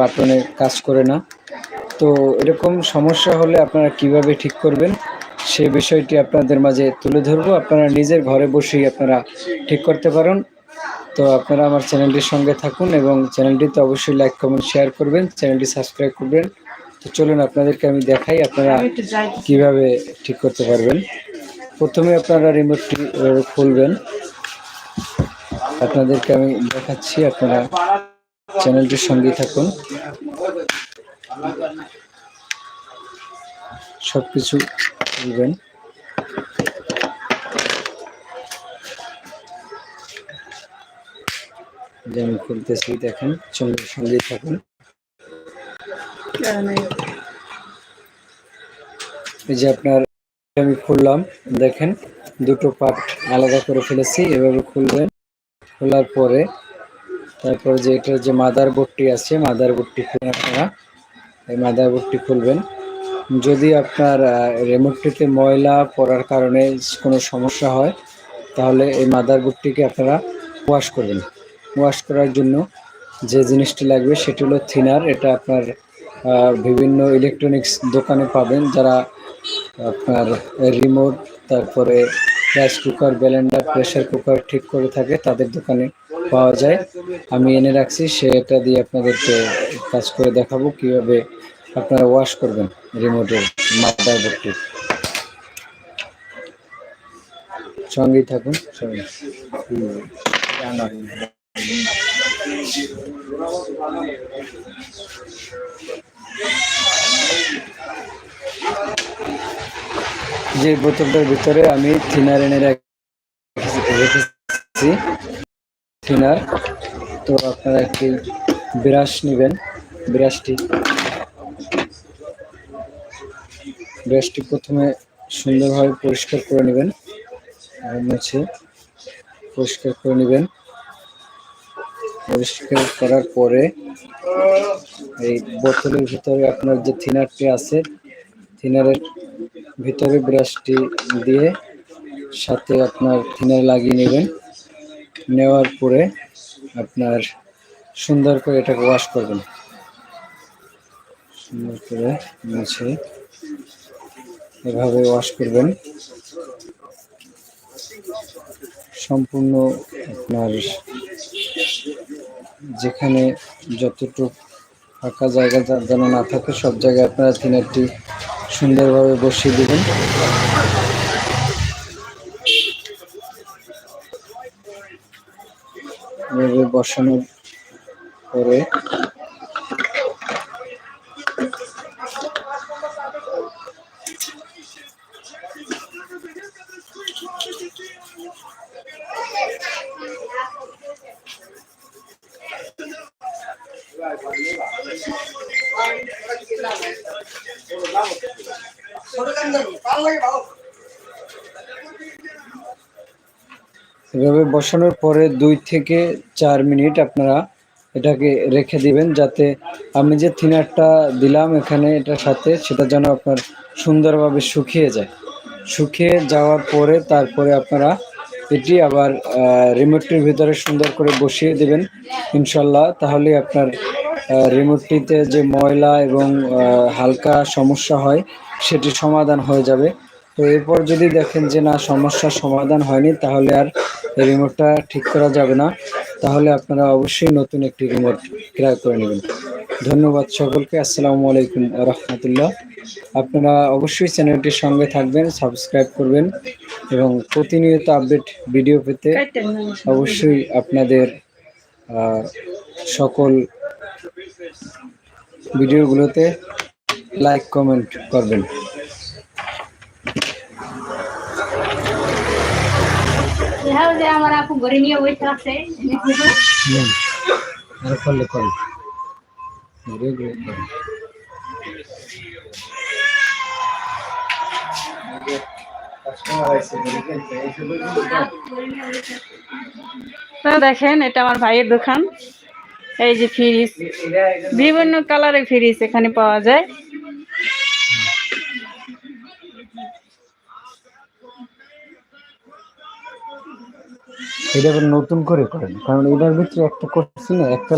বাটনে কাজ করে না। তো এরকম সমস্যা হলে আপনারা কীভাবে ঠিক করবেন, সে বিষয়টি আপনাদের মাঝে তুলে ধরবো। আপনারা নিজের ঘরে বসেই আপনারা ঠিক করতে পারেন। তো আপনারা আমার চ্যানেলটির সঙ্গে থাকুন এবং চ্যানেলটিতে অবশ্যই লাইক, কমেন্ট, শেয়ার করবেন, চ্যানেলটি সাবস্ক্রাইব করবেন। তো চলুন আপনাদেরকে আমি দেখাই আপনারা কীভাবে ঠিক করতে পারবেন। প্রথমে আপনারা রিমোটটি খুলবেন। আপনাদেরকে আমি দেখাচ্ছি আপনারা চ্যানেলটির সঙ্গেই থাকুন। সবকিছু খুলবেন যে আমি খুলতেছি দেখেন চ্যানেলের সঙ্গেই থাকুন। এই যে আপনার আমি খুললাম দেখেন দুটো পার্ট আলাদা করে ফেলেছি এভাবে খুলবেন। খোলার পরে তারপর যে এটার যে মাদার বোর্ডটি আছে, মাদার বোর্ডটি খুলে আপনারা। এই মাদার বোর্ডটি খুলবেন। যদি আপনার রিমোটটিতে ময়লা পড়ার কারণে কোনো সমস্যা হয়, তাহলে এই মাদার বোর্ডটিকে আপনারা ওয়াশ করবেন। ওয়াশ করার জন্য যে জিনিসটি লাগবে, সেটি হলো থিনার এটা আপনার বিভিন্ন ইলেকট্রনিক্স দোকানে পাবেন। যারা আপনার রিমোট তারপরে rice cooker, blender pressure cooker ঠিক করে থাকে, তাদের দোকানে পাওয়া যায়। আমি এনে রাখছি, সেটা দিয়ে আপনাদেরকে কাজ করে দেখাবো কীভাবে আপনারা ওয়াশ করবেন রিমোটের মাদার বোর্ডটি। সঙ্গেই থাকুন, সঙ্গে। যে বোতলটার ভিতরে আমি থিনার এনে রেখেছি। থিনার। তো আপনারা একটি ব্রাশ নেবেন। ব্রাশটি ব্রাশটি প্রথমে সুন্দরভাবে পরিষ্কার করে নেবেন। মুছে পরিষ্কার করে নেবেন। পরিষ্কার করার পরে এই বোতলের ভিতরে আপনার যে থিনারটি আছে, থিনারের ভিতরে ব্রাশটি দিয়ে সাথে আপনার থিনার লাগিয়ে নেবেন। নেওয়ার পরে আপনার সুন্দর করে এটাকে ওয়াশ করবেন। সুন্দর করে মুছে এভাবে ওয়াশ করবেন। সম্পূর্ণ আপনার যেখানে যতটুকু ফাঁকা জায়গা যেন না থাকে, সব জায়গায় আপনারা থিনারটি সুন্দরভাবে বসিয়ে দেবেন। বসানোর পরে এভাবে বসানোর পরে দুই থেকে চার মিনিট আপনারা এটাকে রেখে দিবেন যাতে আমি যে থিনারটা দিলাম এখানে এটার সাথে, সেটা যেন আপনার সুন্দরভাবে শুকিয়ে যায়। শুকিয়ে যাওয়ার পরে তারপরে আপনারা এটি আবার রিমোটটির ভিতরে সুন্দর করে বসিয়ে দেবেন, ইনশাল্লাহ তাহলে আপনার রিমোটটিতে যে ময়লা এবং হালকা সমস্যা হয় সেটি সমাধান হয়ে যাবে। তো এরপর যদি দেখেন যে না সমস্যার সমাধান হয়নি তাহলে আর এই রিমোটটা ঠিক করা যাবে না। তাহলে আপনারা অবশ্যই নতুন একটি রিমোট ক্রয় করে নেবেন। ধন্যবাদ সকলকে। আসসালামু আলাইকুম রহমতুল্লাহ। আপনারা অবশ্যই চ্যানেলটির সঙ্গে থাকবেন সাবস্ক্রাইব করবেন এবং প্রতিনিয়ত আপডেট ভিডিও পেতে অবশ্যই আপনাদের সকল ভিডিওগুলোতে লাইক কমেন্ট করবেন। আমার আপু ঘরে নিয়ে বসে আছে আর করলে করো ঘুরে ঘুরে করো। তো দেখেন এটা আমার ভাইয়ের দোকান। এই যে ফ্রিজ, বিভিন্ন কালারের ফ্রিজ এখানে পাওয়া যায়। এটা নতুন করে করেন, কারণ এটার ভিতরে একটা করছি না, একটা